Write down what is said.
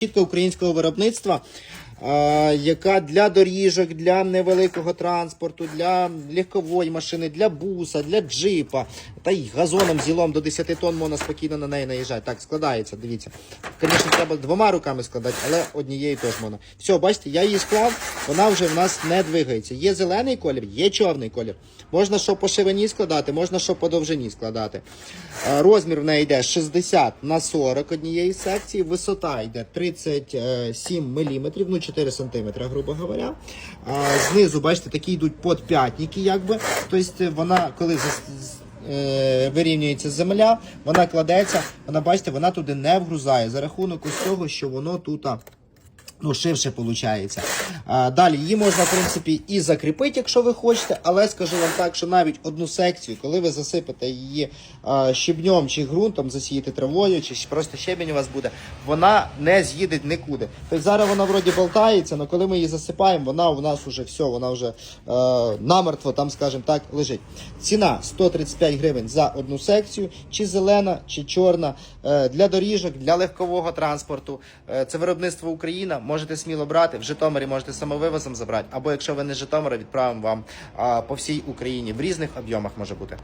Чітко українського виробництва, яка для доріжок, для невеликого транспорту, для легкової машини, для буса, для джипа, та й газоном зілом до 10 тонн можна спокійно на неї наїжджати. Так, складається, дивіться. Звісно, треба двома руками складати, але однією теж можна. Все, бачите, я її склав, вона вже в нас не двигається. Є зелений колір, є чорний колір. Можна що по ширині складати, можна що по довжині складати. Е, Розмір в неї йде 60 на 40 однієї секції, висота йде 37 мм, ну 4 см, грубо говоря. Знизу, бачите, такі йдуть подп'ятники, якби. Тобто вона, коли е, вирівнюється земля, вона кладеться, вона бачите, вона туди не вгрузає за рахунок ось того, що воно тут. А, Ну, ширше виходить. А, далі її можна, в принципі, і закріпити, якщо ви хочете, але скажу вам так, що навіть одну секцію, коли ви засипете її а, щебнем чи ґрунтом, засієте травою, чи просто щебень у вас буде, вона не з'їде нікуди. Тобто зараз вона вроді болтається, але коли ми її засипаємо, вона у нас вже все, вона вже е, намертво, там, скажімо так, лежить. Ціна 135 гривень за одну секцію, чи зелена, чи чорна, е, для доріжок, для легкового транспорту. Е, це виробництво Україна. Можете сміло брати. В Житомирі можете самовивозом забрати, або якщо ви не з Житомира, відправимо вам по всій Україні в різних об'ємах може бути.